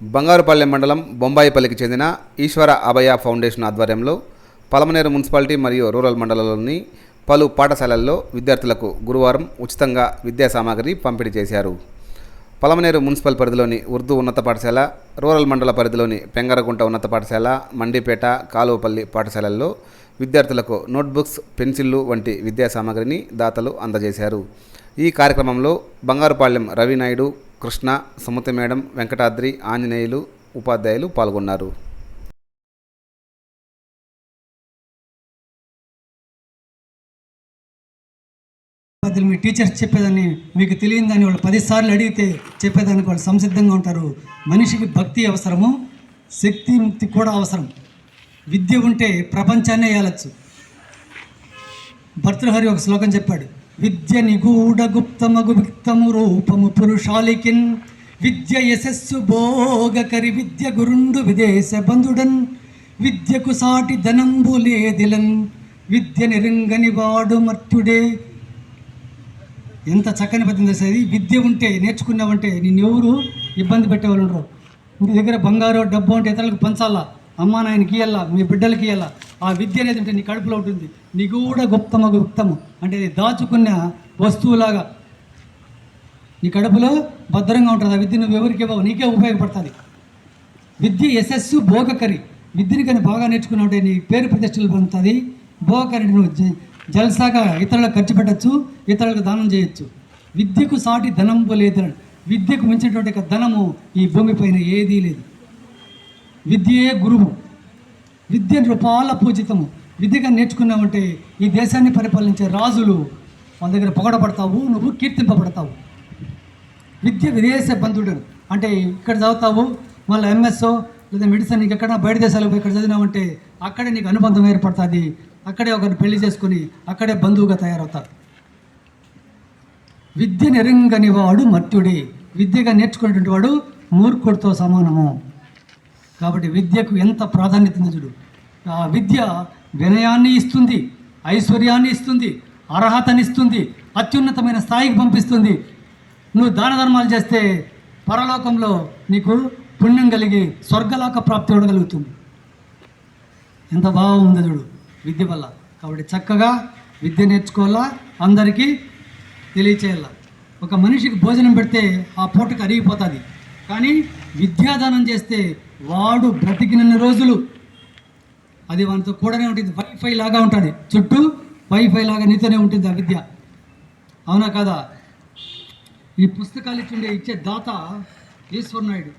బంగారుపల్లె మండలం బొంబాయిపల్లికి చెందిన ఈశ్వర అభయ ఫౌండేషన్ ఆధ్వర్యంలో పలమనేరు మున్సిపాలిటీ మరియు రూరల్ మండలంలోని పలు పాఠశాలల్లో విద్యార్థులకు గురువారం ఉచితంగా విద్యా సామాగ్రి పంపిణీ చేశారు. పలమనేరు మున్సిపల్ పరిధిలోని ఉర్దూ ఉన్నత పాఠశాల రూరల్ మండల పరిధిలోని పెంగరగుంట ఉన్నత పాఠశాల మండిపేట కాలువపల్లి పాఠశాలల్లో విద్యార్థులకు నోట్బుక్స్ పెన్సిళ్ళు వంటి విద్యా సామాగ్రిని దాతలు అందజేశారు. ఈ కార్యక్రమంలో బంగారుపాళ్యం రవినాయుడు కృష్ణ సుమతి మేడం వెంకటాద్రి ఆంజనేయులు ఉపాధ్యాయులు పాల్గొన్నారు. మీ టీచర్స్ చెప్పేదాన్ని మీకు తెలియదని వాళ్ళు పదిసార్లు అడిగితే చెప్పేదానికి వాళ్ళు సంసిద్ధంగా ఉంటారు. మనిషికి భక్తి అవసరము శక్తి ముక్తి కూడా అవసరం. విద్య ఉంటే ప్రపంచాన్నే ఏలచ్చు. భర్తృహరి ఒక శ్లోకం చెప్పాడు. విద్య నిగూఢ గుప్తమగు విక్తము రూపము పురుషాలికిన్. విద్య యశస్సు భోగకరి విద్య గురుండు విదేశ బంధుడన్. విద్యకు సాటి ధనంబు లేదిలన్. విద్య నిరంగని వాడు మర్త్యుడే. ఎంత చక్కని పద్యం సరే విద్య ఉంటే నేర్చుకున్నావంటే నిన్నెవరు ఇబ్బంది పెట్టేవాళ్ళు ఉండరు. నీ దగ్గర బంగారు డబ్బు అంటే ఇతరులకు పంచాలా? అమ్మా నాయనకి ఇయ్యాలా? మీ బిడ్డలకి ఇయ్యాలా? ఆ విద్య అనేది నీ కడుపులో ఉంటుంది. నిగూఢ గుప్తమ గుప్తము. అంటే దాచుకున్న వస్తువులాగా. నీ కడుపులో భద్రంగా ఉంటుంది. ఆ విద్య నువ్వు ఎవరికి ఇవ్వవు? నీకే ఉపయోగపడుతుంది. విద్య యశస్సు భోగకరి. విద్యని కానీ బాగా నేర్చుకున్నావు నీ పేరు ప్రతిష్టలు పొందుతుంది. భోగకరి నువ్వు జ- జల్సాగా ఇతరులకు ఖర్చు పెట్టచ్చు ఇతరులకు దానం చేయొచ్చు. విద్యకు సాటి ధనం లేదు విద్యకు మించినటువంటి ధనము ఈ భూమిపైన ఏదీ లేదు. విద్యే గురువు. విద్య రూపాల పూజితము. విద్యగా నేర్చుకున్నావంటే ఈ దేశాన్ని పరిపాలించే రాజులు వాళ్ళ దగ్గర పొగడబడతావు నువ్వు కీర్తింపబడతావు. విద్య విదేశ బంధుడు అంటే ఇక్కడ చదువుతావు మళ్ళీ ఎంఎస్ఓ లేదా మెడిసిన్ నీకు ఎక్కడ బయట దేశాలకు ఇక్కడ చదివినావంటే అక్కడే నీకు అనుబంధం ఏర్పడుతుంది. అక్కడే ఒకరిని పెళ్ళి చేసుకొని అక్కడే బంధువుగా తయారవుతారు విద్య నిరంగని వాడు మర్త్యుడే విద్యగా నేర్చుకునేటువంటి వాడు మూర్ఖుడితో సమానము. కాబట్టి విద్యకు ఎంత ప్రాధాన్యత చూడు. విద్య వినయాన్ని ఇస్తుంది ఐశ్వర్యాన్ని ఇస్తుంది అర్హతని ఇస్తుంది అత్యున్నతమైన స్థాయికి పంపిస్తుంది. నువ్వు దాన ధర్మాలు చేస్తే పరలోకంలో నీకు పుణ్యం కలిగి స్వర్గలోక ప్రాప్తి కలుగుతుంది ఎంత బాగుంది చూడు విద్య వల్ల. కాబట్టి చక్కగా విద్య నేర్చుకోవాలా? అందరికీ తెలియచేయాల? ఒక మనిషికి భోజనం పెడితే ఆ పూటకు అరిగిపోతుంది. కానీ విద్యాదానం చేస్తే వాడు బ్రతికినన్ని రోజులు అది మనతో కూడానే ఉంటుంది. వైఫై లాగా ఉంటుంది. చుట్టూ వైఫై లాగా నీతోనే ఉంటుంది ఆ విద్య. అవునా కదా? ఈ పుస్తకాలు ఇచ్చిండే ఇచ్చే దాత ఈశ్వర్ నాయుడు.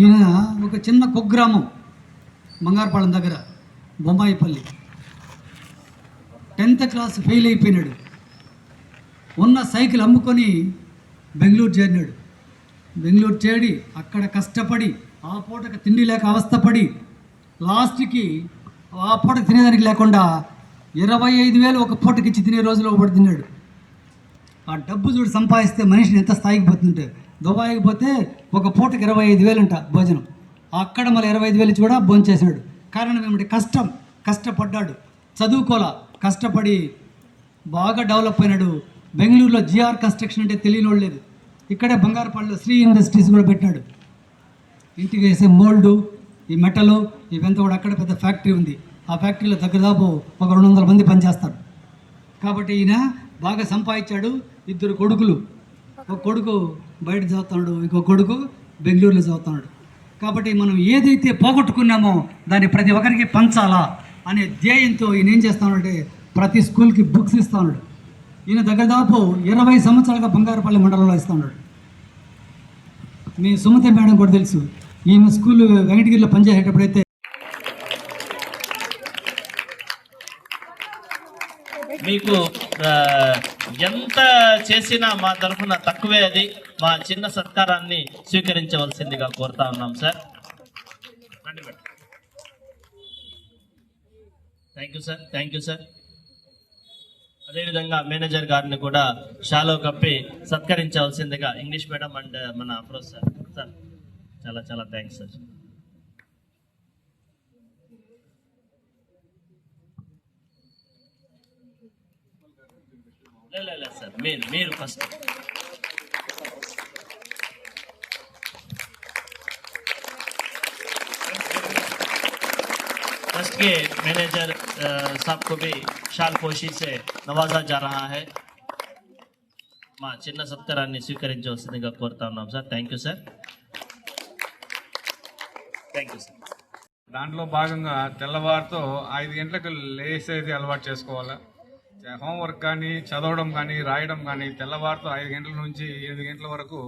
ఈయన ఒక చిన్న కుగ్రామం బంగారపాలెం దగ్గర బొమ్మాయిపల్లి టెన్త్ క్లాస్ ఫెయిల్ అయిపోయినాడు. ఉన్న సైకిల్ అమ్ముకొని బెంగళూరు చేరినాడు. బెంగళూరు చేరి అక్కడ కష్టపడి ఆ పూటకు తిండి లేక అవస్థపడి లాస్ట్కి ఆ పూట తినేదానికి లేకుండా ఇరవై ఐదు వేలు ఒక పూటకి ఇచ్చి తినే రోజులు ఒకటి తిన్నాడు. ఆ డబ్బు చూడు సంపాదిస్తే మనిషిని ఎంత స్థాయికి పోతుంటే దుబాయ్కి పోతే ఒక పూటకి ఇరవై ఐదు వేలు అంట భోజనం. అక్కడ మళ్ళీ ఇరవై ఐదు వేలు ఇచ్చి కూడా భోంచేశాడు. కారణం ఏమిటి? కష్టం. కష్టపడ్డాడు. చదువుకోలా. కష్టపడి బాగా డెవలప్ అయినాడు. బెంగళూరులో జిఆర్ కన్స్ట్రక్షన్ అంటే తెలియని లేదు. ఇక్కడే బంగారపాడులో శ్రీ ఇండస్ట్రీస్ కూడా పెట్టాడు ఇంటికి వేసే మోల్డు ఈ మెటలు ఇవంతా కూడా అక్కడ పెద్ద ఫ్యాక్టరీ ఉంది. ఆ ఫ్యాక్టరీలో దగ్గరదాపు ఒక రెండు వందల మంది పనిచేస్తారు. కాబట్టి ఈయన బాగా సంపాదించాడు ఇద్దరు కొడుకులు. ఒక కొడుకు బయట చదువుతున్నాడు ఇంకో కొడుకు బెంగళూరులో చదువుతున్నాడు. కాబట్టి మనం ఏదైతే పోగొట్టుకున్నామో దాన్ని ప్రతి ఒక్కరికి పంచాలా అనే ధ్యేయంతో ఈయన ఏం చేస్తానంటే ప్రతి స్కూల్కి బుక్స్ ఇస్తా ఉన్నాడు ఈయన దగ్గరదాపు ఇరవై సంవత్సరాలుగా బంగారుపల్లి మండలంలో ఇస్తా ఉన్నాడు మీ సుమతి మేడం కూడా తెలుసు ఈమె స్కూల్ వెంకటగిరిలో పనిచేసేటప్పుడైతే మీకు ఎంత చేసినా మా తరఫున తక్కువే అది. మా చిన్న సత్కారాన్ని స్వీకరించవలసిందిగా కోరుతా ఉన్నాం sir. Thank you sir thank you sir అదేవిధంగా మేనేజర్ గారిని కూడా షాలో కప్పి సత్కరించవలసిందిగా ఇంగ్లీష్ మేడం అండ్ మన అఫ్రోజ్ సార్ సార్. चला चला थैंक सर फ़र्स्ट के मैनेजर uh, साहब को भी शाल पोशी से नवाजा जा रहा है। चिन्ह सत्कारा स्वीकृत जो thank you sir thank you sir దాంట్లో భాగంగా తెల్లవారితో ఐదు గంటలకు లేసేది అలవాటు చేసుకోవాలా? హోంవర్క్ కానీ చదవడం కానీ రాయడం కానీ తెల్లవారితో ఐదు గంటల నుంచి ఎనిమిది గంటల వరకు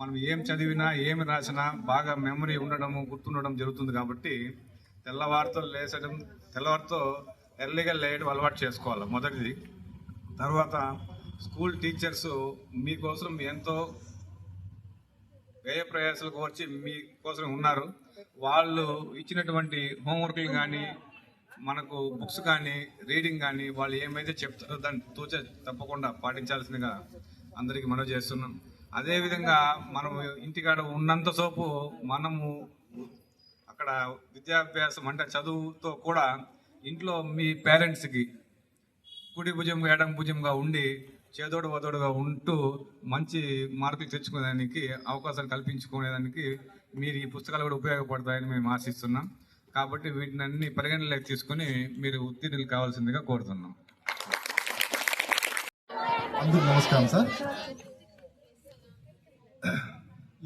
మనం ఏం చదివినా ఏమి రాసినా బాగా మెమరీ ఉండడము గుర్తుండడం జరుగుతుంది కాబట్టి తెల్లవారితో లేచడం తెల్లవారితో ఎర్లీగా లేయడం అలవాటు చేసుకోవాలి మొదటిది. తర్వాత స్కూల్ టీచర్స్ మీకోసం ఎంతో వ్యయ ప్రయాసాలకు వచ్చి మీకోసం ఉన్నారు. వాళ్ళు ఇచ్చినటువంటి హోంవర్క్లు కానీ మనకు బుక్స్ కానీ రీడింగ్ కానీ వాళ్ళు ఏమైతే చెప్తారో దాన్ని తూచ తప్పకుండా పాటించాల్సిందిగా అందరికీ మనవి చేస్తున్నాం. అదేవిధంగా మనం ఇంటికాడ ఉన్నంతసేపు మనము అక్కడ విద్యాభ్యాసం అంటే చదువుతో కూడా ఇంట్లో మీ పేరెంట్స్కి కుడి భుజం ఎడం భుజంగా ఉండి చేదోడు వదోడుగా ఉంటూ మంచి మార్కులు తెచ్చుకునేదానికి అవకాశం కల్పించుకునేదానికి మీరు ఈ పుస్తకాలు కూడా ఉపయోగపడతాయని మేము ఆశిస్తున్నాం. కాబట్టి వీటిని అన్ని పరిగణలోకి తీసుకొని మీరు ఉత్తీర్ణులు కావాల్సిందిగా కోరుతున్నాం. అందరికి నమస్కారం సార్.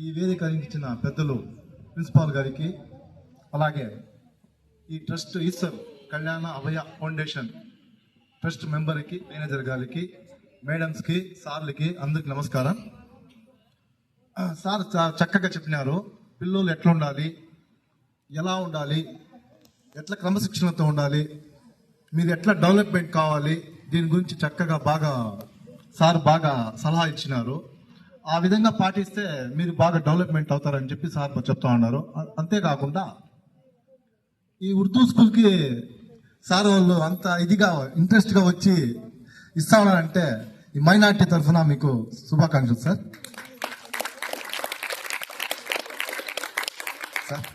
ఈ వేదిక ఇచ్చిన పెద్దలు ప్రిన్సిపాల్ గారికి అలాగే ఈ trust Eshwar Kalyana Abhaya foundation trust మెంబర్కి manager గారికి మేడమ్స్కి సార్లకి అందరికి నమస్కారం. సార్ చక్కగా చెప్పినారు. పిల్లలు ఎట్లా ఉండాలి ఎలా ఉండాలి? ఎట్లా క్రమశిక్షణతో ఉండాలి? మీరు ఎట్లా డెవలప్మెంట్ కావాలి? దీని గురించి చక్కగా బాగా సార్ బాగా సలహా ఇచ్చినారు. ఆ విధంగా పాటిస్తే మీరు బాగా డెవలప్మెంట్ అవుతారని చెప్పి సార్ చెప్తా ఉన్నారు. అంతేకాకుండా ఈ ఉర్దూ స్కూల్కి సార్ వాళ్ళు అంత ఇదిగా ఇంట్రెస్ట్గా వచ్చి ఇస్తా ఉన్నారంటే ఈ మైనార్టీ తరఫున మీకు శుభాకాంక్షలు సార్. సార్